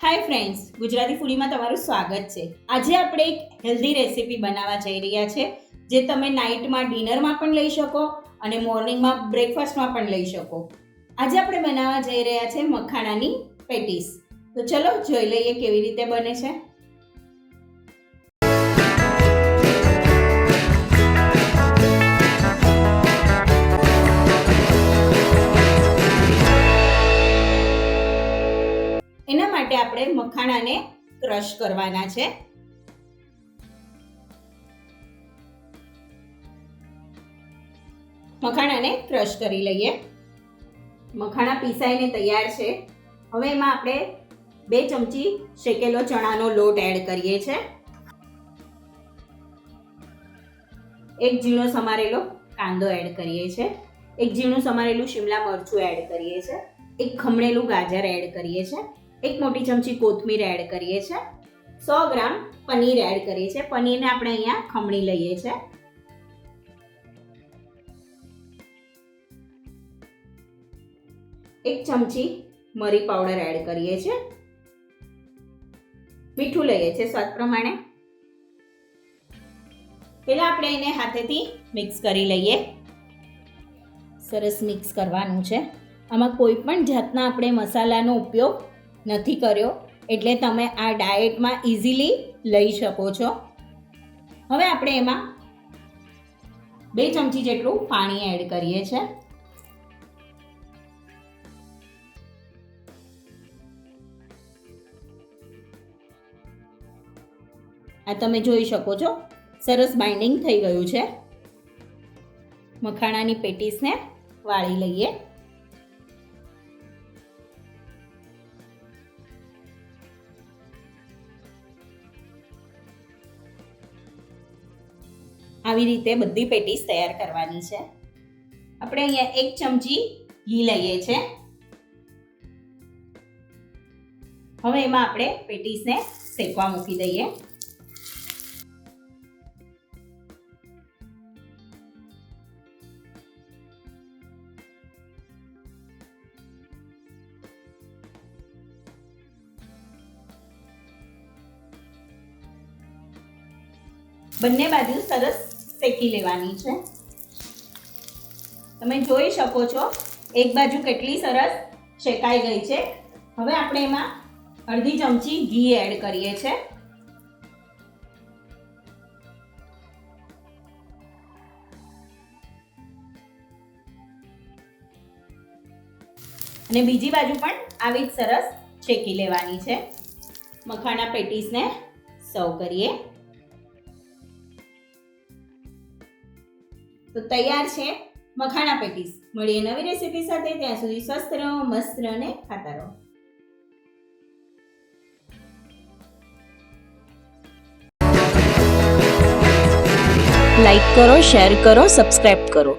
Hi friends Gujarati ફૂડીમાં તમારું સ્વાગત છે. આજે આપણે એક હેલ્ધી રેસીપી બનાવવા જઈ રહ્યા છે, જે તમે નાઇટમાં ડિનરમાં પણ લઈ શકો અને મોર્નિંગમાં બ્રેકફાસ્ટમાં પણ લઈ શકો. આજે આપણે બનાવવા જઈ રહ્યા છે મખાણાની પેટીસ. તો ચલો જોઈ લઈએ કેવી રીતે બને છે. આપણે મખાણાને ક્રશ કરવાના છે. મખાણાને ક્રશ કરી લઈએ. મખાણા પીસાઈને તૈયાર છે. હવે એમાં આપણે બે ચમચી શેકેલો ચણાનો લોટ એડ કરીએ છે. એક ઝીણો સમારેલો કાંદો એડ કરીએ છે. એક ઝીણું સમારેલું શિમલા મરચું એડ કરીએ છે. એક ખમણેલું ગાજર એડ કરીએ છે. એક મોટી ચમચી કોથમીર એડ કરીએ છીએ સો ગ્રામ પનીર એડ કરીએ છીએ પનીરને આપણે અહીંયા ખમણી લઈએ છીએ એક ચમચી મરી પાવડર એડ કરીએ છીએ મીઠું લઈએ છીએ સ્વાદ પ્રમાણે. પેલા આપણે એને હાથેથી મિક્સ કરી લઈએ. સરસ મિક્સ કરવાનું છે. આમાં કોઈ પણ જાતના આપણે મસાલાનો ઉપયોગ નથી કર્યો, એટલે તમે આ ડાયટમાં ઇઝીલી લઈ શકો છો. હવે આપણે એમાં બે ચમચી જેટલું પાણી એડ કરીએ છીએ આ તમે જોઈ શકો છો, સરસ બાઇન્ડિંગ થઈ ગયું છે. મખાણાની પેટીસને વાળી લઈએ. આવી રીતે બધી પેટીસ તૈયાર કરવાની છે. આપણે અહીંયા એક ચમચી ઘી લઈએ છે હવે એમાં આપણે પેટીસને શેકવા મૂકી દઈએ. બંને બાજુ સરસ શેકી લેવાની છે. તમે જોઈ શકો છો, એક બાજુ કેટલી સરસ શેકાઈ ગઈ છે. હવે આપણે એમાં અડધી ચમચી ઘી એડ કરીએ છે. અને બીજી બાજુ પણ આવી જ સરસ શેકી લેવાની છે. મખાના પેટીસને સર્વ કરીએ. તો તૈયાર છે મખાણા પેટીસ. મળીએ નવી રેસીપી સાથે. ત્યાં સુધી સ્વસ્થ રહો, મસ્ત રહો અને ખાતા રહો. લાઈક કરો શેર કરો સબસ્ક્રાઈબ કરો.